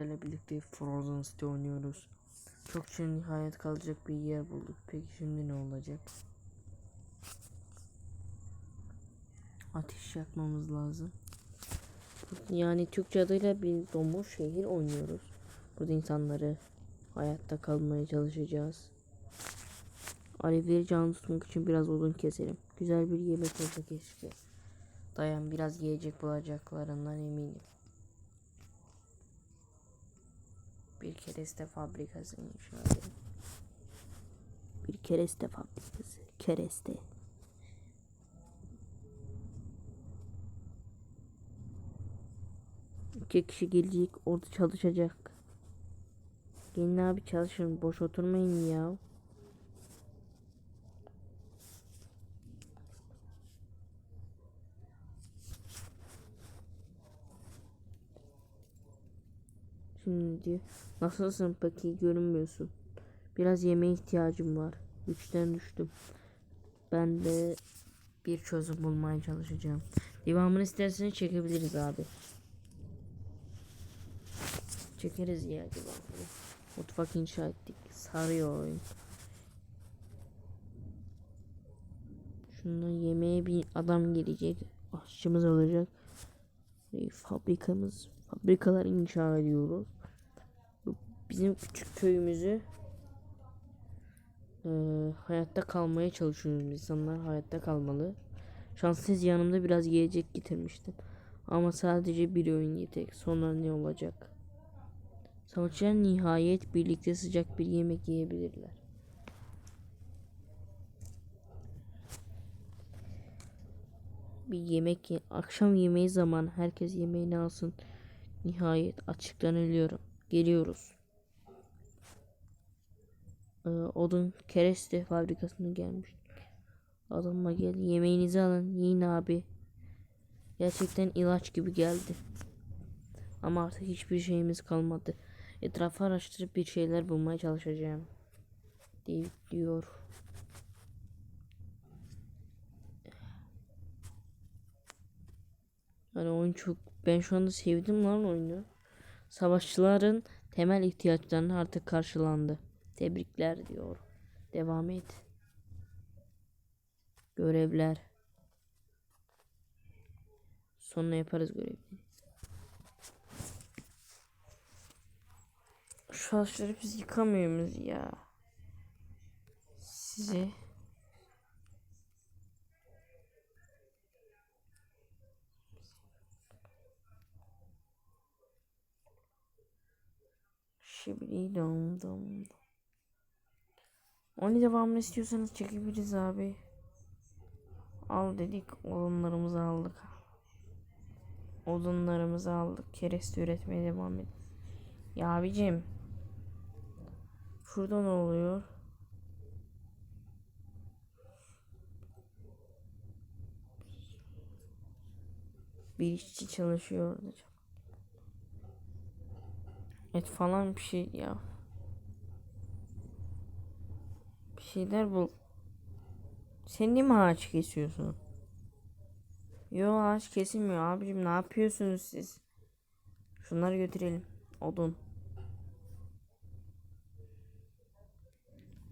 ile birlikte Frozen City oynuyoruz. Çok şimdi nihayet kalacak bir yer bulduk. Peki şimdi ne olacak? Ateş yakmamız lazım. Yani Türkçe adıyla bir domuz şehir oynuyoruz. Burada insanları hayatta kalmaya çalışacağız. Alevleri canlı tutmak için biraz odun keselim. Güzel bir yemek olsa keşke. Dayan biraz yiyecek bulacaklarından eminim. Bir kereste fabrikası inşa edelim. Bir kereste fabrikası. Kereste. İki kişi gelecek orada çalışacak. Gelin abi çalışın boş oturmayın ya. Şimdi diyor. Nasılsın peki görünmüyorsun. Biraz yemeğe ihtiyacım var. Güçten düştüm. Ben de bir çözüm bulmaya çalışacağım. Devamını isterseniz çekebiliriz abi. Çekeriz ya devamını. Mutfak inşa ettik. Sarıyor oyun. Şunu yemeğe bir adam gelecek. Aşçımız olacak. Fabrikamız, fabrikalar inşa ediyoruz. Bizim küçük köyümüzü eee, hayatta kalmaya çalışıyoruz. İnsanlar hayatta kalmalı. Şanssız yanımda biraz yiyecek getirmiştim. Ama sadece bir öğün yetek. Sonra ne olacak? Savaşçılar nihayet birlikte sıcak bir yemek yiyebilirler. Bir yemek ye akşam yemeği zaman herkes yemeğini alsın. Nihayet açıktan ölüyorum. Geliyoruz. Ee, odun kereste fabrikasına gelmiş. Adamma gel yemeğinizi alın yiyin abi. Gerçekten ilaç gibi geldi. Ama artık hiçbir şeyimiz kalmadı. Etrafı araştırıp bir şeyler bulmaya çalışacağım. Deyip diyor. Hani oyun çok ben şu anda sevdim lan oyunu. Savaşçıların temel ihtiyaçlarını artık karşılandı. Tebrikler diyor. Devam et. Görevler. Sonra yaparız görevleri. Şu ağaçları biz yıkamıyor muyuz ya? Size Şibri dom dom. Onun devamını istiyorsanız çekebiliriz abi. Al dedik odunlarımızı aldık. Odunlarımızı aldık. Kereste üretmeye devam edelim. Ya abicim. Şurada ne oluyor? Bir işçi çalışıyor. Et falan bir şey ya. Bir şeyler bul. Sen niye mi ağaç kesiyorsun? Yo ağaç kesilmiyor abicim ne yapıyorsunuz siz? Şunları götürelim. Odun.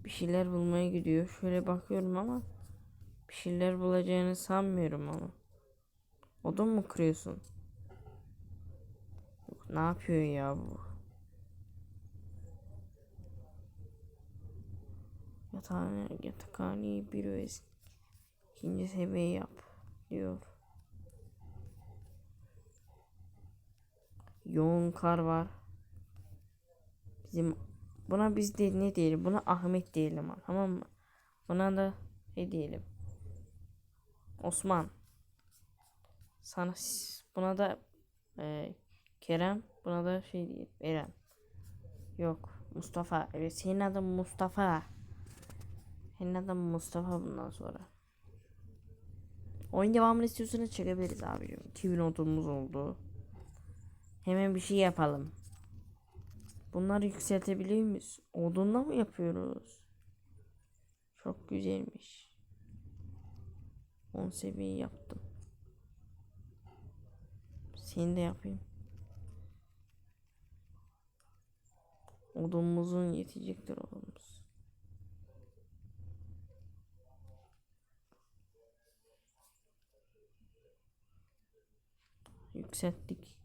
Bir şeyler bulmaya gidiyor. Şöyle bakıyorum ama bir şeyler bulacağını sanmıyorum ama. Odun mu kırıyorsun? Ne yapıyor ya bu? Yatağını, yatakhaneyi bir öğesi. İkinci seviye yap diyor. Yoğun kar var. Bizim buna biz de ne diyelim? Buna Ahmet diyelim tamam mı? Buna da ne diyelim? Osman. Sana buna da e, Kerem, buna da şey diyelim. Eren. Yok. Mustafa. Evet senin adın Mustafa. Senin adın Mustafa bundan sonra. Oyun devamını istiyorsanız çekebiliriz abicim. 2000 odunumuz oldu. Hemen bir şey yapalım. Bunları yükseltebiliyor muyuz? Odunla mı yapıyoruz? Çok güzelmiş. 10 seviye yaptım. Seni de yapayım. Odunumuzun yetecektir odunumuz. Yükselttik.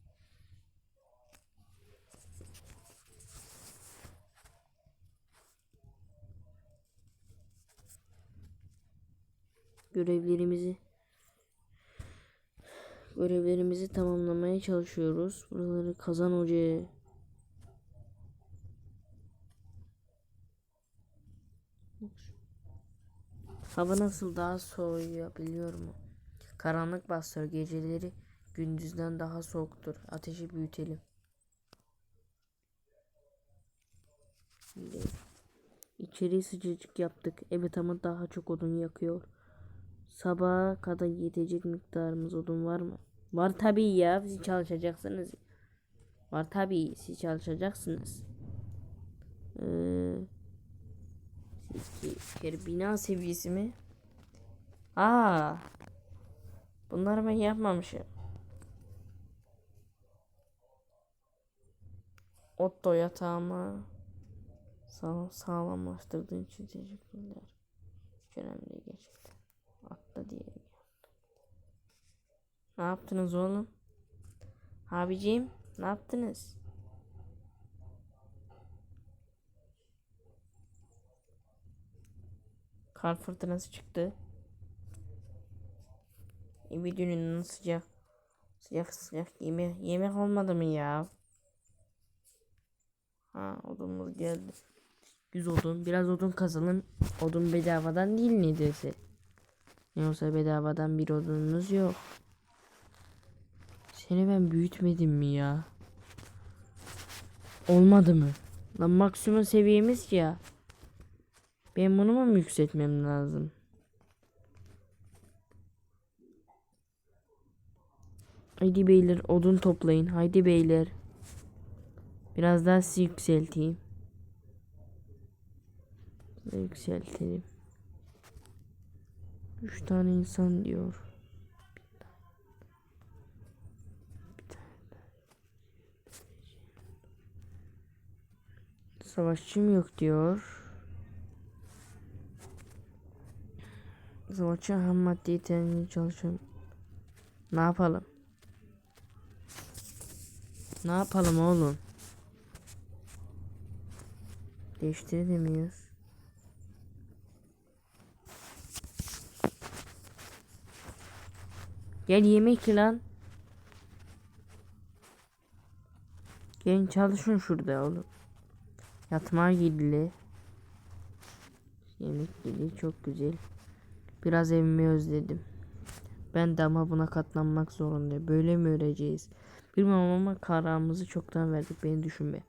Görevlerimizi görevlerimizi tamamlamaya çalışıyoruz. Buraları kazan ocağı Hava nasıl daha soğuyor biliyor mu? Karanlık bastır geceleri gündüzden daha soğuktur. Ateşi büyütelim. Şimdi içeriği sıcacık yaptık. Evet ama daha çok odun yakıyor. Sabaha kadar yetecek miktarımız odun var mı? Var tabii ya. Siz çalışacaksınız. Var tabii. Siz çalışacaksınız. Ee, bir bina seviyesi mi? Aa. Bunları ben yapmamışım. Otto yatağımı sağ, sağlamlaştırdığın için teşekkürler. Hiç önemli değil gerçekten. Atla diye. Ne yaptınız oğlum? Abiciğim ne yaptınız? Kar fırtınası çıktı. E bir günün sıcak sıcak sıcak yemek yemek olmadı mı ya? Ha odunumuz geldi. 100 odun. Biraz odun kazalım. Odun bedavadan değil neredeyse. Yoksa bedavadan bir odunumuz yok. Seni ben büyütmedim mi ya? Olmadı mı? Lan maksimum seviyemiz ya. Ben bunu mu yükseltmem lazım? Haydi beyler odun toplayın. Haydi beyler. Biraz daha sizi yükselteyim. Yükseltelim. Üç tane insan diyor. Savaşçım yok diyor. Savaşçı ham maddeyi temin çalışıyorum. Ne yapalım? Ne yapalım oğlum? Değiştiremiyoruz. Gel yemek ye lan. Gelin çalışın şurada oğlum. Yatmağa gidili. Yemek gidi çok güzel. Biraz evimi özledim. Ben de ama buna katlanmak zorundayım. Böyle mi öleceğiz? Bilmem ama kararımızı çoktan verdik. Beni düşünme.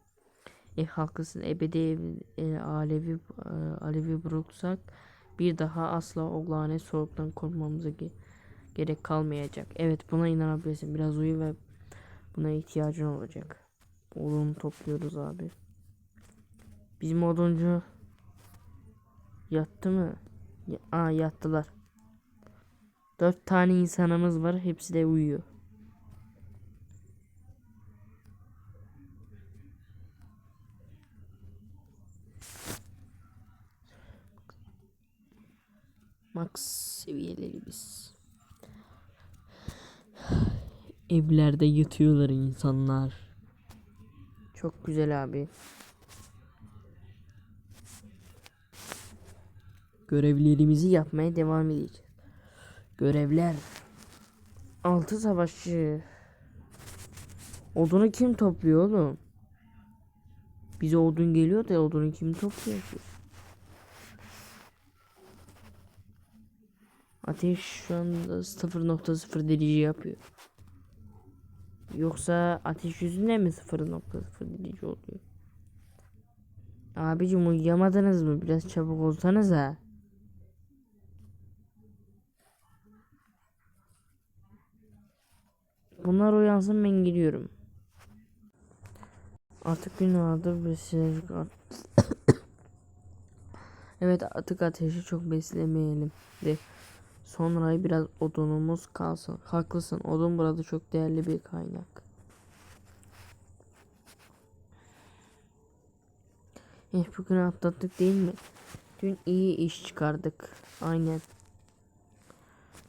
E haklısın. Ebedi e, alevi e, alevi bıraksak bir daha asla o lanet soğuktan korkmamıza ge- gerek kalmayacak. Evet buna inanabilirsin. Biraz uyu ve buna ihtiyacın olacak. Odun topluyoruz abi. Bizim oduncu yattı mı? Ya, aa yattılar. Dört tane insanımız var. Hepsi de uyuyor. Max seviyelerimiz. Evlerde yatıyorlar insanlar. Çok güzel abi. Görevlerimizi yapmaya devam edeceğiz. Görevler. Altı savaşçı. Odunu kim topluyor oğlum? Bize odun geliyor da odunu kim topluyor ki? Ateş şu anda 0.0 derece yapıyor. Yoksa ateş yüzünden mi 0.0 derece oluyor? Abicim uyuyamadınız mı? Biraz çabuk olsanız ha. Bunlar uyansın ben gidiyorum. Artık gün vardır ve sıcacık art. evet artık ateşi çok beslemeyelim de. Sonra biraz odunumuz kalsın. Haklısın odun burada çok değerli bir kaynak. Eh bugün atlattık değil mi? Dün iyi iş çıkardık. Aynen.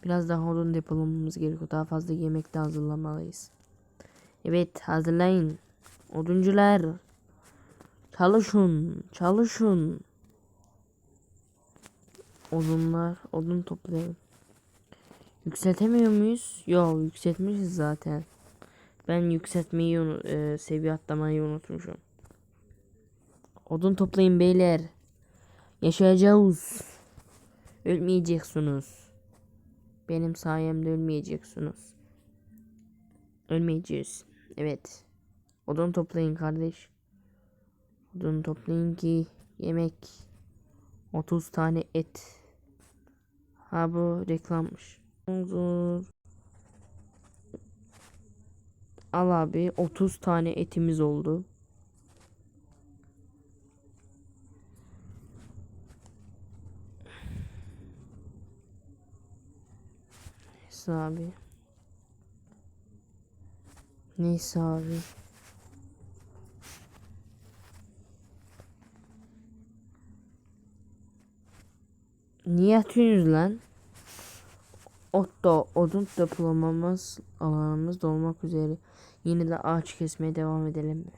Biraz daha odun depolamamız gerekiyor. Daha fazla yemek de hazırlamalıyız. Evet hazırlayın. Oduncular. Çalışın. Çalışın. Odunlar. Odun toplayalım. Yükseltemiyor muyuz? Yok yükseltmişiz zaten. Ben yükseltmeyi e, seviye atlamayı unutmuşum. Odun toplayın beyler. Yaşayacağız. Ölmeyeceksiniz. Benim sayemde ölmeyeceksiniz. Ölmeyeceğiz. Evet. Odun toplayın kardeş. Odun toplayın ki yemek. 30 tane et. Ha bu reklammış. Zor. Al abi 30 tane etimiz oldu. Neyse abi. Neyse abi. Niye atıyorsunuz lan? Otto odun depolamamız alanımız dolmak üzere. Yine de ağaç kesmeye devam edelim mi?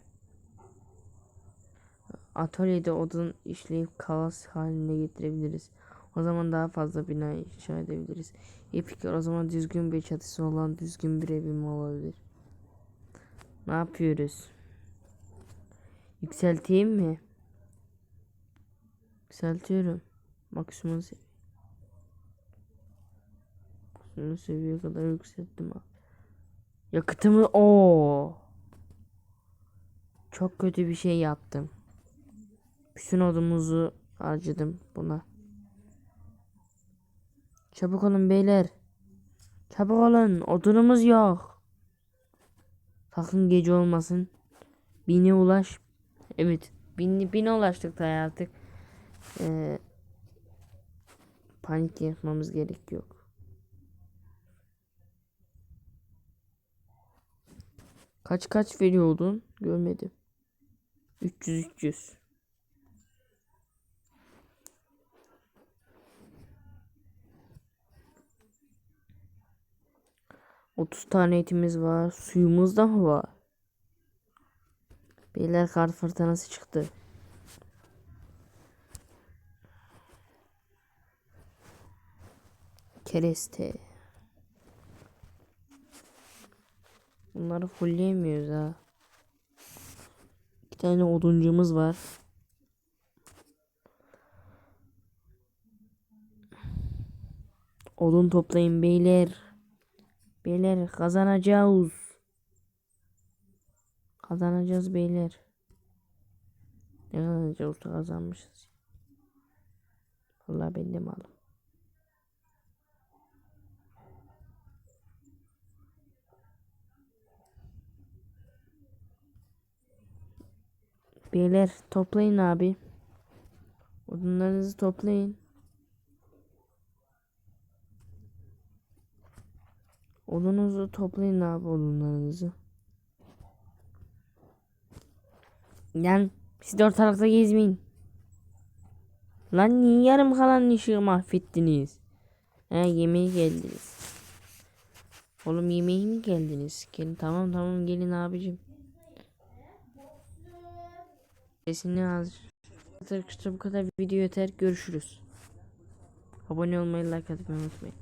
Atölyede odun işleyip kalas haline getirebiliriz. O zaman daha fazla bina inşa edebiliriz. İyi. O zaman düzgün bir çatısı olan düzgün bir evim olabilir. Ne yapıyoruz? Yükselteyim mi? Yükseltiyorum. Maksimum seviye. Maksimum seviyeye kadar yükselttim abi. Yakıtımı o. Çok kötü bir şey yaptım. Bütün odumuzu harcadım buna. Çabuk olun beyler. Çabuk olun. Odunumuz yok. Sakın gece olmasın. Bine ulaş. Evet. Bin, bine ulaştık da artık. Ee, panik yapmamız gerek yok. Kaç kaç veriyordun? Görmedim. 300 300. Otuz tane etimiz var. Suyumuz da mı var? Beyler kar fırtınası çıktı. Kereste. Bunları fullleyemiyoruz ha. İki tane oduncumuz var. Odun toplayın beyler. Beyler kazanacağız. Kazanacağız beyler. Ne kazanacağız kazanmışız. Vallahi ben de Beyler toplayın abi. Odunlarınızı toplayın. Odununuzu toplayın abi odunlarınızı. Lan siz de ortalıkta gezmeyin. Lan niye yarım kalan ışığı mahvettiniz? He yemeğe geldiniz. Oğlum yemeğe mi geldiniz? Gelin tamam tamam gelin abicim. Sesini az. Arkadaşlar bu kadar video yeter. Görüşürüz. Abone olmayı, like atmayı unutmayın.